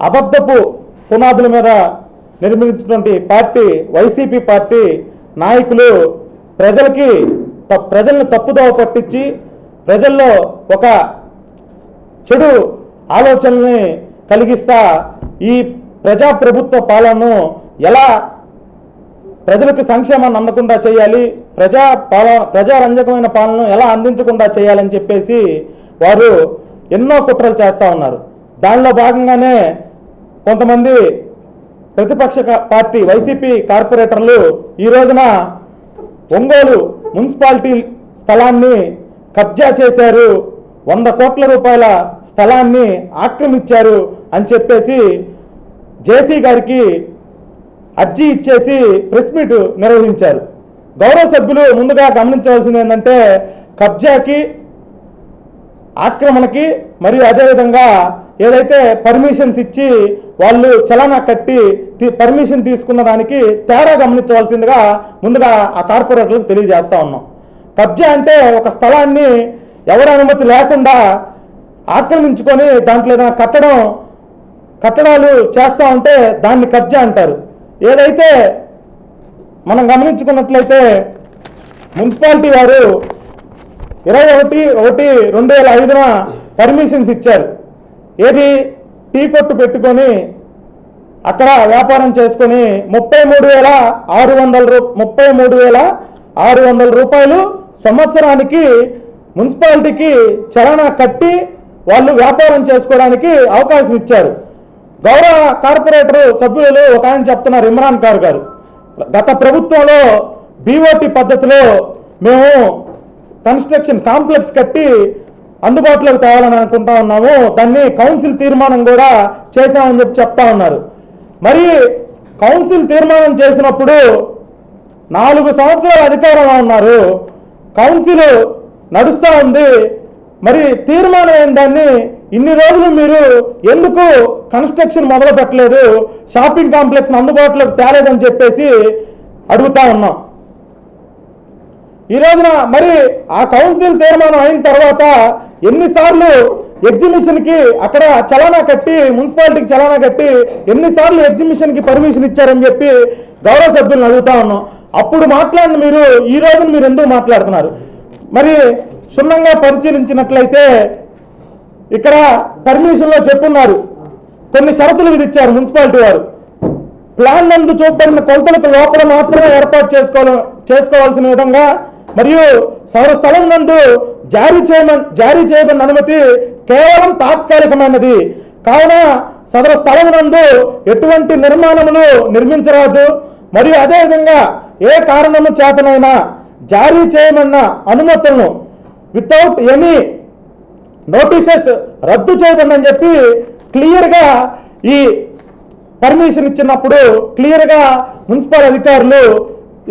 అబద్ధపు పునాదుల మీద నిర్మించినటువంటి పార్టీ వైసీపీ పార్టీ నాయకులు ప్రజలకి త- ప్రజలను తప్పుదోవ పట్టించి ప్రజల్లో ఒక చెడు ఆలోచనల్ని కలిగిస్తా ఈ ప్రజాప్రభుత్వ పాలనను ఎలా ప్రజలకు సంక్షేమాన్ని అందకుండా చేయాలి ప్రజా పాల ప్రజారంజకమైన పాలనను ఎలా అందించకుండా చేయాలని చెప్పేసి వారు ఎన్నో కుట్రలు చేస్తూ ఉన్నారు. దానిలో భాగంగానే కొంతమంది ప్రతిపక్ష పార్టీ వైసీపీ కార్పొరేటర్లు ఈ రోజున ఒంగోలు మున్సిపాలిటీ స్థలాన్ని కబ్జా చేశారు. వంద కోట్ల రూపాయల స్థలాన్ని ఆక్రమించారు అని చెప్పేసి జేసీ గారికి అర్జీ ఇచ్చేసి ప్రెస్ మీట్ నిర్వహించారు. గౌరవ సభ్యులు ముందుగా గమనించవలసింది ఏంటంటే కబ్జాకి ఆక్రమణకి మరియు అదేవిధంగా ఏదైతే పర్మిషన్స్ ఇచ్చి వాళ్ళు చలానా కట్టి పర్మిషన్ తీసుకున్న దానికి తేడా గమనించవలసిందిగా ముందుగా ఆ కార్పొరేటర్లకు తెలియజేస్తూ ఉన్నాం. కబ్జా అంటే ఒక స్థలాన్ని ఎవరి అనుమతి లేకుండా ఆక్రమించుకొని దాంట్లో ఏదైనా కట్టడం కట్టడాలు చేస్తూ ఉంటే దాన్ని కబ్జా అంటారు. ఏదైతే మనం గమనించుకున్నట్లయితే మున్సిపాలిటీ వారు ఇరవై ఒకటి ఒకటి రెండు వేల ఐదున పర్మిషన్స్ ఇచ్చారు. ఏది? టీ కొట్టు పెట్టుకొని అక్కడ వ్యాపారం చేసుకొని ముప్పై మూడు వేల ఆరు వందల రూ ముప్పై మూడు వేల ఆరు వందల రూపాయలు సంవత్సరానికి మున్సిపాలిటీకి చలనా కట్టి వాళ్ళు వ్యాపారం చేసుకోవడానికి అవకాశం ఇచ్చారు. గౌరవ కార్పొరేటర్ సభ్యులు ఒక ఆయన చెప్తున్నారు ఇమ్రాన్ ఖాన్ గారు. గత ప్రభుత్వంలో బీఓటీ పద్ధతిలో మేము కన్స్ట్రక్షన్ కాంప్లెక్స్ కట్టి అందుబాటులోకి తేవాలని అనుకుంటా ఉన్నాము. దాన్ని కౌన్సిల్ తీర్మానం కూడా చేశామని చెప్పి చెప్తా ఉన్నారు. మరి కౌన్సిల్ తీర్మానం చేసినప్పుడు నాలుగు సంవత్సరాల అధికారంలో ఉన్నారు. కౌన్సిల్ నడుస్తూ ఉంది. మరి తీర్మానం అయిన దాన్ని ఇన్ని రోజులు మీరు ఎందుకు కన్స్ట్రక్షన్ మొదలు పెట్టలేదు షాపింగ్ కాంప్లెక్స్ అందుబాటులోకి తేలేదని చెప్పేసి అడుగుతా ఉన్నాం. ఈ రోజున మరి ఆ కౌన్సిల్ తీర్మానం అయిన తర్వాత ఎన్నిసార్లు ఎగ్జిబిషన్కి అక్కడ చలానా కట్టి మున్సిపాలిటీకి చలానా కట్టి ఎన్నిసార్లు ఎగ్జిబిషన్కి పర్మిషన్ ఇచ్చారని చెప్పి గౌరవ సభ్యులను అడుగుతా ఉన్నాం. అప్పుడు మాట్లాడిన మీరు ఈ రోజున మీరు ఎందుకు మాట్లాడుతున్నారు? మరి క్షుణ్ణంగా పరిశీలించినట్లయితే ఇక్కడ పర్మిషన్లో చెప్పున్నారు. కొన్ని షరతులు విధించారు మున్సిపాలిటీ వారు. ప్లాన్ నందు చూపబడిన కొలతలకు లోపల మాత్రమే ఏర్పాటు చేసుకోవాలి చేసుకోవాల్సిన విధంగా మరియు సౌర స్థలం నందు జారీ చేయమని జారీ చేయబడిన అనుమతి కేవలం తాత్కాలికమైనది. కావున సదర స్థలం నందు ఎటువంటి నిర్మాణములు నిర్మించరాదు. మరియు అదేవిధంగా ఏ కారణము చేతనైనా జారీ చేయమన్న అనుమతులను వితౌట్ ఎనీ నోటీసెస్ రద్దు చేయబడిందని చెప్పి క్లియర్గా ఈ పర్మిషన్ ఇచ్చినప్పుడు క్లియర్గా మున్సిపల్ అధికారులు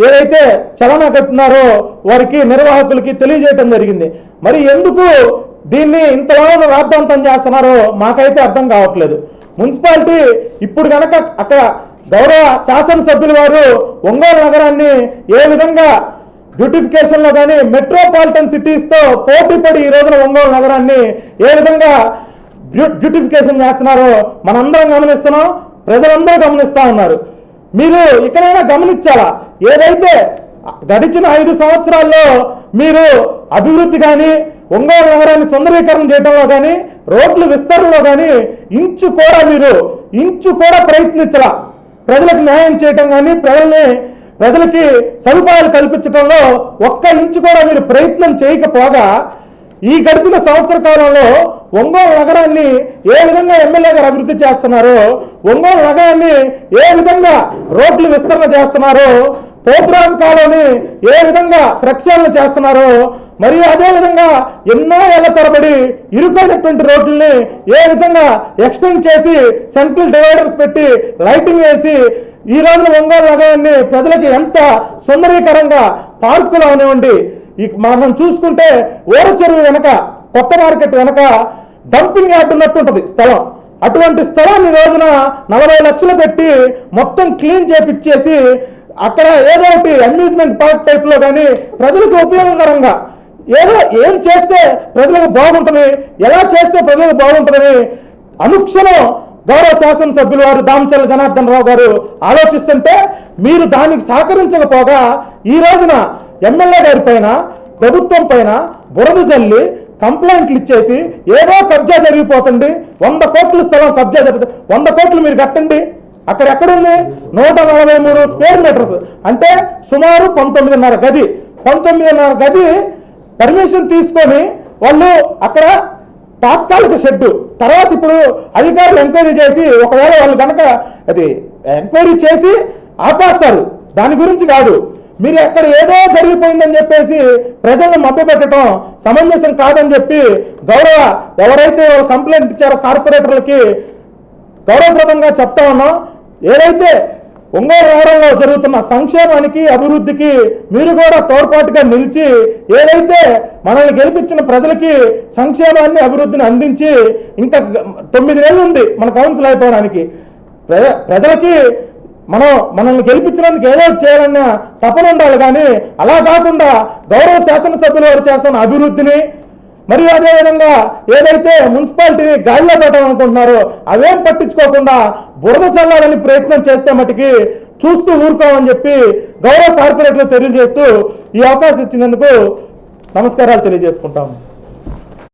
ఏదైతే చలన కట్టున్నారో వారికి నిర్వాహకులకి తెలియజేయటం జరిగింది. మరి ఎందుకు దీన్ని ఇంతలో రాద్ధాంతం చేస్తున్నారో మాకైతే అర్థం కావట్లేదు. మున్సిపాలిటీ ఇప్పుడు కనుక అక్కడ గౌరవ శాసనసభ్యులు వారు ఒంగోలు నగరాన్ని ఏ విధంగా బ్యూటిఫికేషన్లో కానీ మెట్రోపాలిటన్ సిటీస్తో పోటీ పడి ఈ రోజున ఒంగోలు నగరాన్ని ఏ విధంగా బ్యూ- బ్యూటిఫికేషన్ చేస్తున్నారో మనందరం గమనిస్తున్నాం ప్రజలందరూ గమనిస్తూ ఉన్నారు. మీరు ఇక్కడైనా గమనించాలా? ఏదైతే గడిచిన ఐదు సంవత్సరాల్లో మీరు అభివృద్ధి కానీ ఒంగోలు నగరాన్ని సుందరీకరణ చేయడంలో కానీ రోడ్లు విస్తరణలో కానీ ఇంచు కూడా మీరు ఇంచు కూడా ప్రయత్నించలా. ప్రజలకు న్యాయం చేయటం కానీ ప్రజల్ని ప్రజలకి సదుపాయాలు కల్పించడంలో ఒక్క ఇంచు కూడా మీరు ప్రయత్నం చేయకపోగా ఈ గడిచిన సంవత్సర కాలంలో ఒంగోలు నగరాన్ని ఏ విధంగా ఎమ్మెల్యే గారు అభివృద్ధి చేస్తున్నారో ఒంగోలు నగరాన్ని ఏ విధంగా రోడ్లు విస్తరణ చేస్తున్నారో పోతురాజు కాలనీ ఏ విధంగా ప్రక్షాళన చేస్తున్నారో మరియు అదేవిధంగా ఎన్నో ఏళ్ళ తరబడి ఇరుకైనటువంటి రోడ్లని ఏ విధంగా ఎక్స్టెండ్ చేసి సెంట్రల్ డివైడర్స్ పెట్టి లైటింగ్ వేసి ఈ రోజున ఒంగోలు నగరాన్ని ప్రజలకి ఎంత సుందరీకరంగా పార్కులు అవనివ్వండి. ఈ మనం చూసుకుంటే ఓర చెరువు వెనక కొత్త మార్కెట్ వెనక డంపింగ్ యార్డ్ ఉన్నట్టు ఉంటుంది స్థలం. అటువంటి స్థలాన్ని రోజున నలభై లక్షలు పెట్టి మొత్తం క్లీన్ చేపిచ్చేసి అక్కడ ఏదో ఒకటి అమ్యూజ్మెంట్ పార్క్ టైప్లో కానీ ప్రజలకు ఉపయోగకరంగా ఏదో ఏం చేస్తే ప్రజలకు బాగుంటుంది ఎలా చేస్తే ప్రజలకు బాగుంటుందని అనుక్షణం గౌరవ శాసనసభ్యులు వారు దామచర్ల జనార్దన్ రావు గారు ఆలోచిస్తుంటే మీరు దానికి సహకరించకపోగా ఈ రోజున ఎమ్మెల్యే గారి పైన ప్రభుత్వం పైన బురద జల్లి కంప్లైంట్లు ఇచ్చేసి ఏదో కబ్జా జరిగిపోతుంది. వంద కోట్ల స్థలం కబ్జా జరుగుతుంది వంద కోట్లు మీరు కట్టండి. అక్కడ ఎక్కడుంది? నూట నలభై మూడు స్క్వేర్ మీటర్స్. అంటే సుమారు పంతొమ్మిదిన్నర గది. పంతొమ్మిదిన్నర గది పర్మిషన్ తీసుకొని వాళ్ళు అక్కడ తాత్కాలిక షెడ్డు. తర్వాత ఇప్పుడు అధికారులు ఎంక్వైరీ చేసి ఒకవేళ వాళ్ళు కనుక అది ఎంక్వైరీ చేసి ఆపేస్తారు. దాని గురించి కాదు. మీరు ఎక్కడ ఏదో జరిగిపోయిందని చెప్పేసి ప్రజలను మభ్యపెట్టడం సమంజసం కాదని చెప్పి గౌరవ ఎవరైతే వాళ్ళు కంప్లైంట్ ఇచ్చారో కార్పొరేటర్లకి గౌరవప్రదంగా చెప్తా ఉన్నాం. ఏదైతే ఒంగోలు నగరంలో జరుగుతున్న సంక్షేమానికి అభివృద్ధికి మీరు కూడా తోడ్పాటుగా నిలిచి ఏదైతే మనల్ని గెలిపించిన ప్రజలకి సంక్షేమాన్ని అభివృద్ధిని అందించి ఇంకా తొమ్మిది నెలలు ఉంది మన కౌన్సిల్ అయిపోవడానికి. ప్రజ- ప్రజలకి మనం మనల్ని గెలిపించడానికి ఏదో చేయాలన్న తపన ఉండాలి కానీ అలా కాకుండా గౌరవ శాసనసభ్యులు వారు చేస్తున్న అభివృద్ధిని మరియు అదేవిధంగా ఏదైతే మున్సిపాలిటీని గాలిలో పెట్టాలనుకుంటున్నారో అవేం పట్టించుకోకుండా బురద చల్లాలని ప్రయత్నం చేస్తే మటుకి చూస్తూ ఊరుకోమని చెప్పి గౌరవ కార్పొరేట్లు తెలియజేస్తూ ఈ అవకాశం ఇచ్చినందుకు నమస్కారాలు తెలియజేసుకుంటాము